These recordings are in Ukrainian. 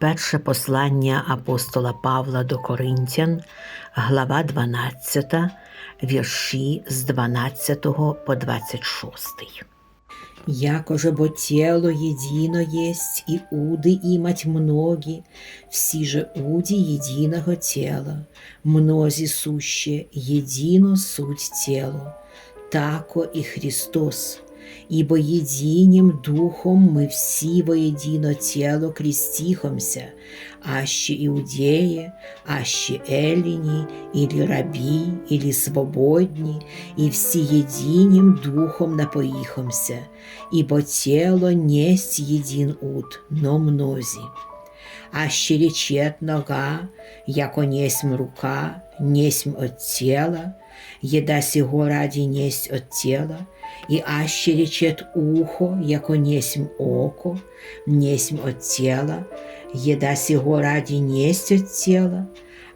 Перше послання апостола Павла до Коринтян, глава 12, вірші з 12 по 26. Якоже бо тело едино есть, и уды имать многие, все же уди единого тела, мнози суще, едино суть тело, тако и Христос, ибо единим духом мы все воедино тело крестихомся, аще иудеи, аще эллини, или раби, или свободни, и все единим духом напоихомся, ибо тело несть един ут, но мнози. Аще речет нога, яко несмь рука, несмь от тела, еда сего ради несть от тела, и аще речет ухо, яко несмь око, несмь от тела, еда сего ради несть от тела,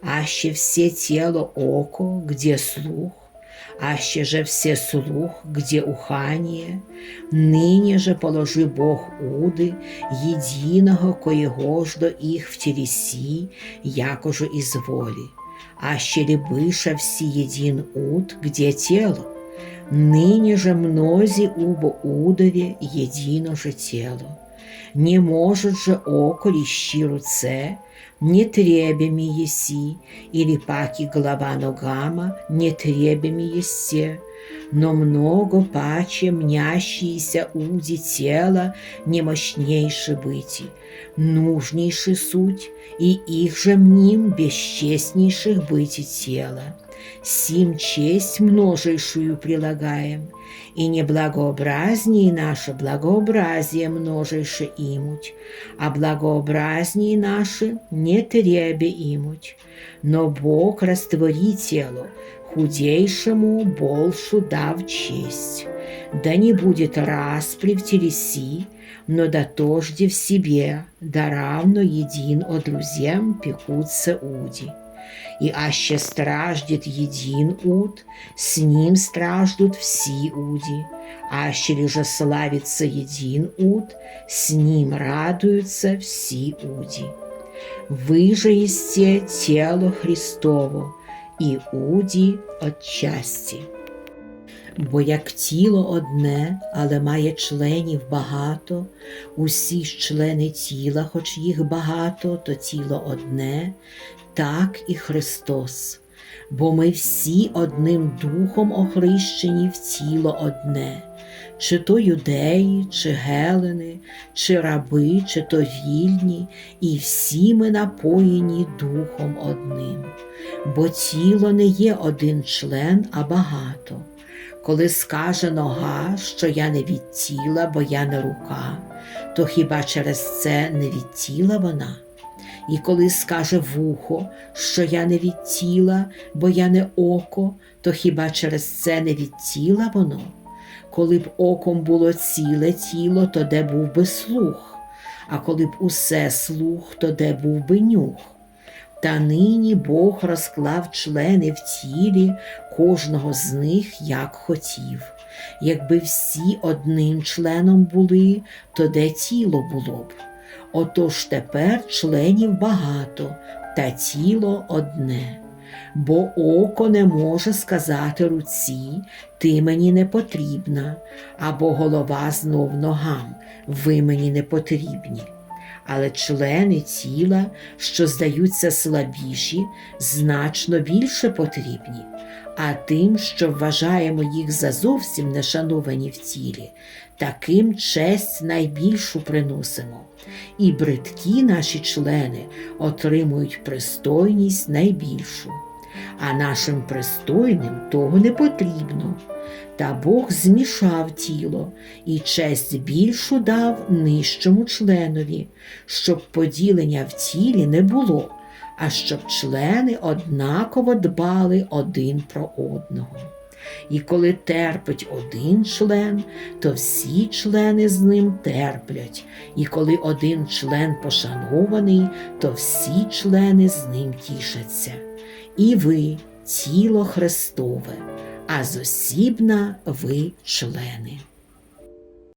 аще все тело око, где слух, аще же все слух, где ухание, ныне же положи Бог уды, единого, коего ж до их в телеси, якоже изволи, аще ли быша все един уд, где тело, ныне же мнози убо удове едино же тело. Не может же око лищи руце, не требями еси, или паки голова ногама, не требями есе, но много паче мнящиеся уди тела немощнейше быти, нужнейший суть, и их же мним бесчестнейших быти тела. Сим честь множейшую прилагаем, и неблагообразнее наше благообразие множейше имуть, а благообразнее наши не требе имуть. Но Бог раствори тело, худейшему большу дав честь. Да не будет распри в телеси, но да тожде в себе, да равно един о друзьям пекутся уди. И аще страждет един уд, с ним страждут все уди. Аще ли же славится един уд, с ним радуются все уди. Вы же исте тело Христово, і уді отчасті. Бо як тіло одне, але має членів багато, усі ж члени тіла, хоч їх багато, то тіло одне, так і Христос. Бо ми всі одним духом охрещені в тіло одне, чи то юдеї, чи гелени, чи раби, чи то вільні, і всі ми напоєні духом одним. Бо тіло не є один член, а багато. Коли скаже нога, що я не від тіла, бо я не рука, то хіба через це не від тіла вона? І коли скаже вухо, що я не від тіла, бо я не око, то хіба через це не від тіла воно? Коли б оком було ціле тіло, то де був би слух, а коли б усе слух, то де був би нюх. Та нині Бог розклав члени в тілі кожного з них як хотів. Якби всі одним членом були, то де тіло було б. Отож тепер членів багато, та тіло одне. Бо око не може сказати руці, ти мені не потрібна, або голова знов ногам, ви мені не потрібні. Але члени тіла, що здаються слабіші, значно більше потрібні, а тим, що вважаємо їх за зовсім нешановані в тілі, таким честь найбільшу приносимо. І бридкі наші члени отримують пристойність найбільшу, а нашим пристойним того не потрібно. Та Бог змішав тіло і честь більшу дав нижчому членові, щоб поділення в тілі не було, а щоб члени однаково дбали один про одного. І коли терпить один член, то всі члени з ним терплять, і коли один член пошанований, то всі члени з ним тішаться. І ви тіло Христове, а зосібна ви члени.